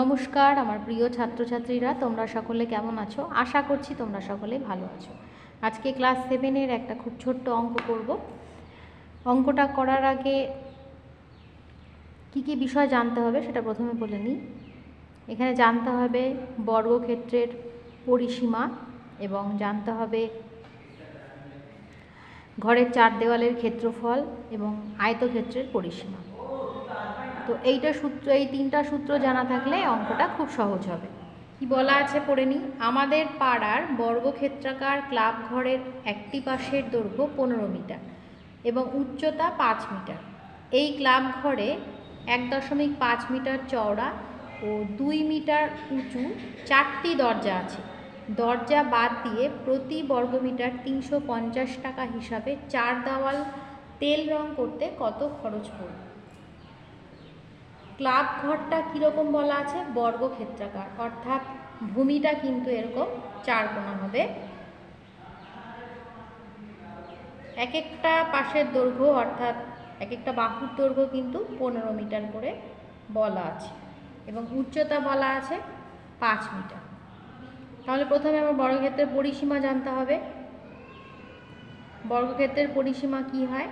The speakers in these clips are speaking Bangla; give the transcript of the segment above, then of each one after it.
নমস্কার, আমার প্রিয় ছাত্রছাত্রীরা, তোমরা সকলে কেমন আছো? আশা করছি তোমরা সকলে ভালো আছো। আজকে ক্লাস সেভেনের একটা খুব ছোট্ট অঙ্ক করব। অঙ্কটা করার আগে কি কি বিষয় জানতে হবে সেটা প্রথমে বলে নিই। এখানে জানতে হবে বর্গক্ষেত্রের পরিসীমা এবং জানতে হবে ঘরের চার দেওয়ালের ক্ষেত্রফল এবং আয়তক্ষেত্রের পরিসীমা। তো এইটা সূত্র, এই তিনটা সূত্র জানা থাকলে অঙ্কটা খুব সহজ হবে। কি বলা আছে পড়ে নিই? আমাদের পাড়ার বর্গক্ষেত্রাকার ক্লাব ঘরের একটি পাশের দৈর্ঘ্য পনেরো মিটার এবং উচ্চতা পাঁচ মিটার। এই ক্লাব ঘরে এক দশমিক পাঁচ মিটার চওড়া ও দুই মিটার উঁচু চারটি দরজা আছে। দরজা বাদ দিয়ে প্রতি বর্গমিটার তিনশো পঞ্চাশ টাকা হিসাবে চার দেওয়াল তেল রং করতে কত খরচ পড়বে? ক্লাব ঘরটা কীরকম বলা আছে? বর্গক্ষেত্রাকার। অর্থাৎ ভূমিটা কিন্তু এরকম চার কোণা হবে। এক একটা পাশের দৈর্ঘ্য, অর্থাৎ এক একটা বাহুর দৈর্ঘ্য কিন্তু পনেরো মিটার করে বলা আছে এবং উচ্চতা বলা আছে পাঁচ মিটার। তাহলে প্রথমে আমার বর্গক্ষেত্রের পরিসীমা জানতে হবে। বর্গক্ষেত্রের পরিসীমা কি হয়?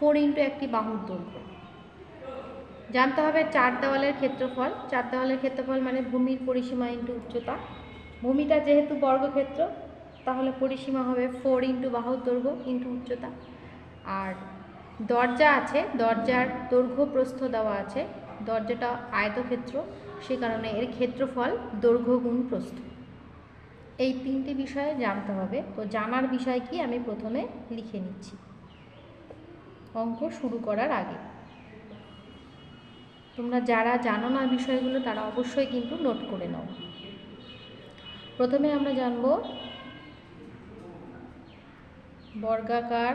ফোর ইন্টু একটি বাহুর দৈর্ঘ্য। জানতে হবে চার দেওয়ালের ক্ষেত্রফল। চার দেওয়ালের ক্ষেত্রফল মানে ভূমির পরিসীমা ইন্টু উচ্চতা। ভূমিটা যেহেতু বর্গক্ষেত্র, তাহলে পরিসীমা হবে ফোর ইন্টু বাহুর দৈর্ঘ্য ইন্টু উচ্চতা। আর দরজা আছে, দরজার দৈর্ঘ্য প্রস্থ দেওয়া আছে। দরজাটা আয়তক্ষেত্র, সে কারণে এর ক্ষেত্রফল দৈর্ঘ্য গুণ প্রস্থ। এই তিনটি বিষয়ে জানতে হবে। তো জানার বিষয় কি আমি প্রথমে লিখে নিচ্ছি। অঙ্ক শুরু করার আগে। তোমরা যারা জানো না বিষয়গুলো, তারা অবশ্যই কিন্তু নোট করে নাও। প্রথমে আমরা জানব বর্গাকার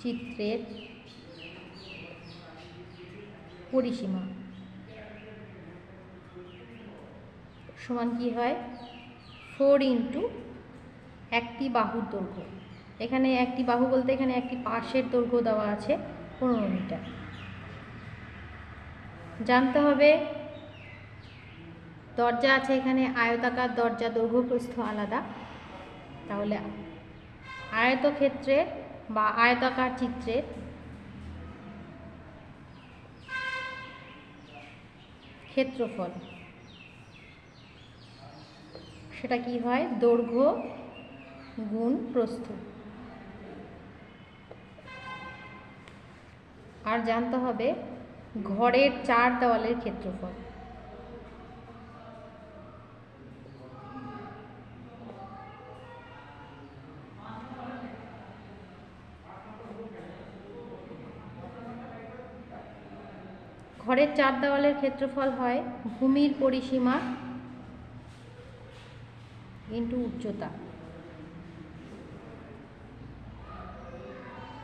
চিত্রের পরিসীমা। সমান কি হয়? ফোর ইন্টু একটি বাহুর দৈর্ঘ্য। এখানে একটি বাহু বলতে এখানে একটি পাশের দৈর্ঘ্য দেওয়া আছে পনেরো মিটার। জানতে হবে, দরজা আছে এখানে, আয়তাকার দরজা দৈর্ঘ্য প্রস্থ আলাদা। তাহলে আয়তক্ষেত্রে বা আয়তাকার চিত্রের ক্ষেত্রফল, সেটা কি হয়? দৈর্ঘ্য গুণ প্রস্থ। আর জানতে হবে ঘরের চার দেওয়ালের ক্ষেত্রফল। ঘরের চার দেওয়ালের ক্ষেত্রফল হয় ভূমির পরিসীমা ইন্টু উচ্চতা।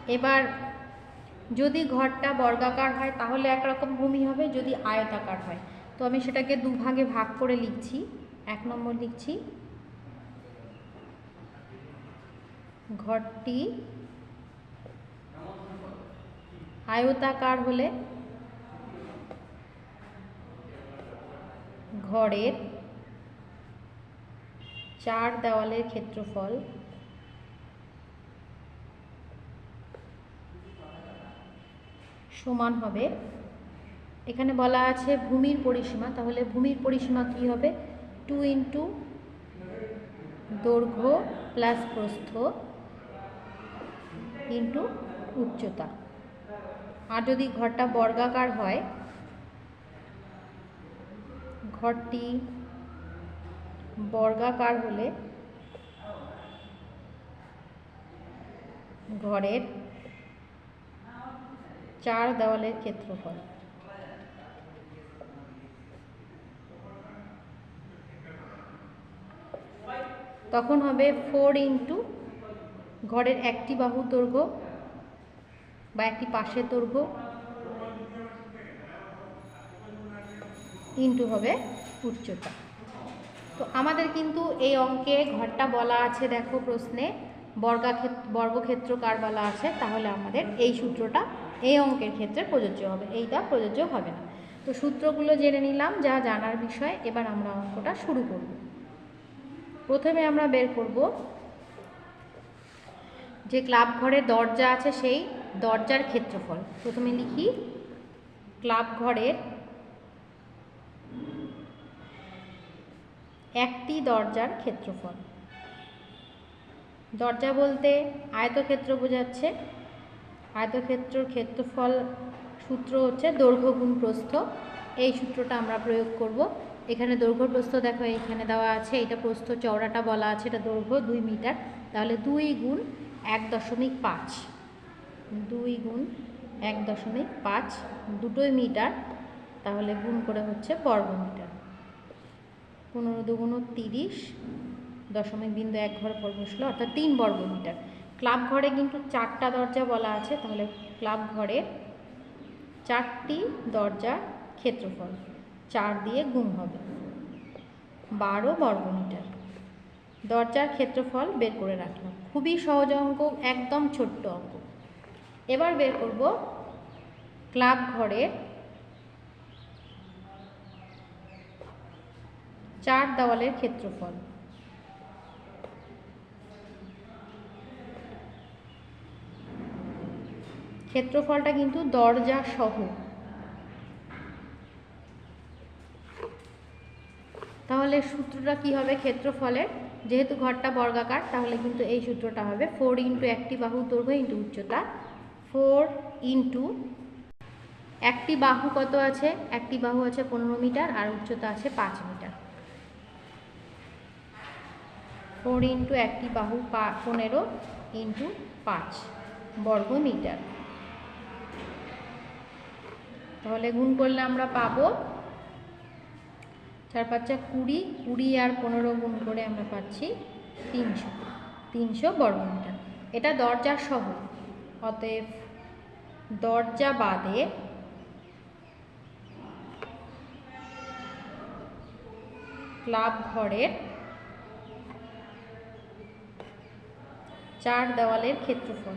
এবার যদি ঘরটা বর্গাকার হয়, তাহলে একরকম ভূমি হবে, যদি আয়তাকার হয়। তো আমি সেটাকে দুভাগে ভাগ করে লিখছি। এক নম্বর লিখছি। ঘরটি আয়তাকার হলে ঘরের চার দেওয়ালের ক্ষেত্রফল সমান হবে। এখানে বলা আছে ভূমির পরিসীমা, তাহলে ভূমির পরিসীমা কি হবে? টু ইন্টু দৈর্ঘ্য প্লাস প্রস্থ ইন্টু উচ্চতা। আর যদি ঘরটা বর্গাকার হয়, ঘরটি বর্গাকার হলে ঘরের চার দেওয়ালের ক্ষেত্রফল। তখন হবে ফোর ইন্টু ঘরের একটি বাহু দৈর্ঘ্য বা একটি পাশের দৈর্ঘ্য ইন্টু হবে উচ্চতা। তো আমাদের কিন্তু এই অঙ্কে ঘরটা বলা আছে দেখো প্রশ্নে। বর্গাক্ষেত্র বর্গক্ষেত্রকার বলা আছে, তাহলে আমাদের এই সূত্রটা, এই অঙ্কের ক্ষেত্রে প্রযোজ্য হবে, এইটা প্রযোজ্য হবে না। তো সূত্রগুলো জেনে নিলাম, যা জানার বিষয়, এবার আমরা অঙ্কটা শুরু করব। প্রথমে আমরা বের করব, যে ক্লাব ঘরের দরজা আছে সেই দরজার ক্ষেত্রফল। প্রথমে লিখি ক্লাব ঘরের একটি দরজার ক্ষেত্রফল। দরজা বলতে আয়তক্ষেত্র বোঝাচ্ছে। আয়তক্ষেত্রর ক্ষেত্রফল সূত্র হচ্ছে দৈর্ঘ্য গুণ প্রস্থ। এই সূত্রটা আমরা প্রয়োগ করব। এখানে দৈর্ঘ্য প্রস্থ দেখো এখানে দেওয়া আছে, এটা প্রস্থ চওড়াটা বলা আছে, এটা দৈর্ঘ্য দুই মিটার। তাহলে দুই গুণ এক দশমিক পাঁচ। দুই গুণ এক দশমিক পাঁচ, দুটোই মিটার, তাহলে গুণ করে হচ্ছে বর্গ মিটার পনেরো দুগুণ তিরিশ দশমিক বিন্দু এক ঘর বসল, অর্থাৎ তিন বর্গ মিটার ক্লাব ঘরে কিন্তু চারটা দরজা বলা আছে, তাহলে ক্লাব ঘরে চারটি দরজার ক্ষেত্রফল, চার দিয়ে গুণ হবে বারো বর্গ মিটার দরজার ক্ষেত্রফল বের করে রাখলাম, খুবই সহজ অঙ্ক, একদম ছোট্ট অঙ্ক। এবার বের করব ক্লাব ঘরের চার দেওয়ালের ক্ষেত্রফল। ক্ষেত্রফলটা কিন্তু দরজা সহ। তাহলে সূত্রটা কি হবে ক্ষেত্রফলের? যেহেতু ঘরটা বর্গাকার, তাহলে কিন্তু এই সূত্রটা হবে ফোর ইন্টু একটি বাহু দৈর্ঘ্য ইন্টু উচ্চতা। ফোর ইন্টু একটি বাহু কত আছে? একটি বাহু আছে পনেরো মিটার আর উচ্চতা আছে পাঁচ মিটার। ফোর ইন্টু একটি বাহু পা পনেরো ইন্টু পাঁচ বর্গ মিটার। তাহলে গুণ করলে আমরা পাবো চার পাঁচটা কুড়ি কুড়ি আর পনেরো গুণ করে আমরা পাচ্ছি তিনশো। তিনশো বর্গমিটার এটা দরজা সহ অতএব দরজা বাদে ক্লাব ঘরের চার দেওয়ালের ক্ষেত্রফল।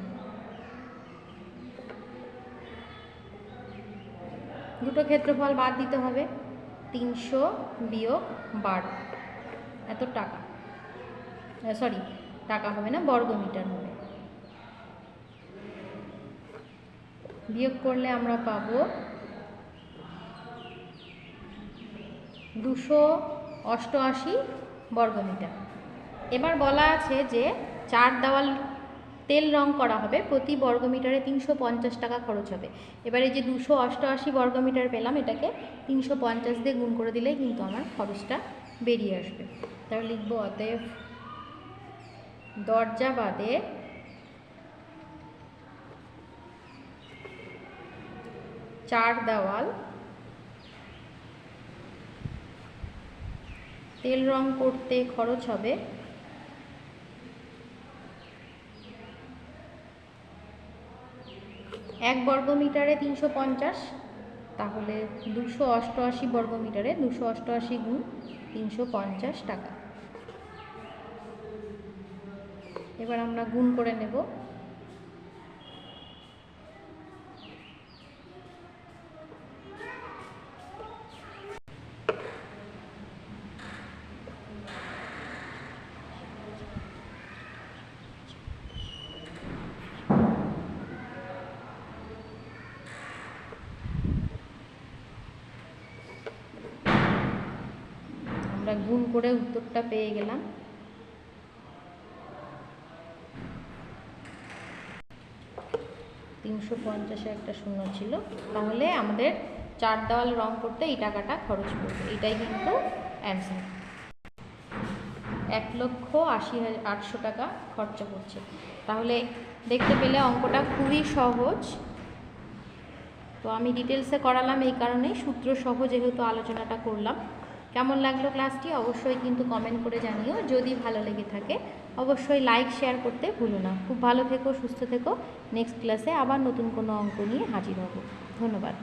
দুটো ক্ষেত্রফল বাদ দিতে হবে। তিনশো বিয়োগ বারো। এত টাকা। সরি টাকা হবে না বর্গ মিটার হবে। বিয়োগ করলে আমরা পাব দুশো অষ্টআশি বর্গমিটার। এবার বলা আছে যে চার দেওয়াল তেল রং করা হবে, প্রতি বর্গমিটারে তিনশো পঞ্চাশ টাকা খরচ হবে। এবারে যে দুশো অষ্টআশি বর্গমিটার পেলাম, এটাকে তিনশো পঞ্চাশ দিয়ে গুণ করে দিলেই কিন্তু আমার খরচটা বেরিয়ে আসবে। তাহলে লিখব অতএব দরজা বাদে চার দেওয়াল, তেল রং করতে খরচ হবে এক বর্গমিটারে তিনশো পঞ্চাশ, তাহলে দুশো অষ্টআশি বর্গমিটারে দুশো অষ্টআশি গুণ তিনশো পঞ্চাশ টাকা। এবার আমরা গুণ করে নেব। আমরা গুণ করে উত্তরটা পেয়ে গেলাম। তিনশো পঞ্চাশে একটা শূন্য ছিল। তাহলে আমাদের চার দেওয়াল রং করতে এই টাকাটা খরচ পড়বে। এটাই কিন্তু অ্যান্সার এক লক্ষ আশি হাজার আটশো টাকা খরচা করছে তাহলে দেখতে পেলে অঙ্কটা খুবই সহজ। তো আমি ডিটেলসে করালাম এই কারণেই। সূত্র সহ যেহেতু আলোচনাটা করলাম। কেমন লাগল ক্লাসটি অবশ্যই কিন্তু কমেন্ট করে জানিও। যদি ভালো লেগে থাকে, অবশ্যই লাইক শেয়ার করতে ভুলো না। খুব ভালো থেকো, সুস্থ থেকো। নেক্সট ক্লাসে আবার নতুন কোনো অঙ্ক নিয়ে হাজির হব। ধন্যবাদ।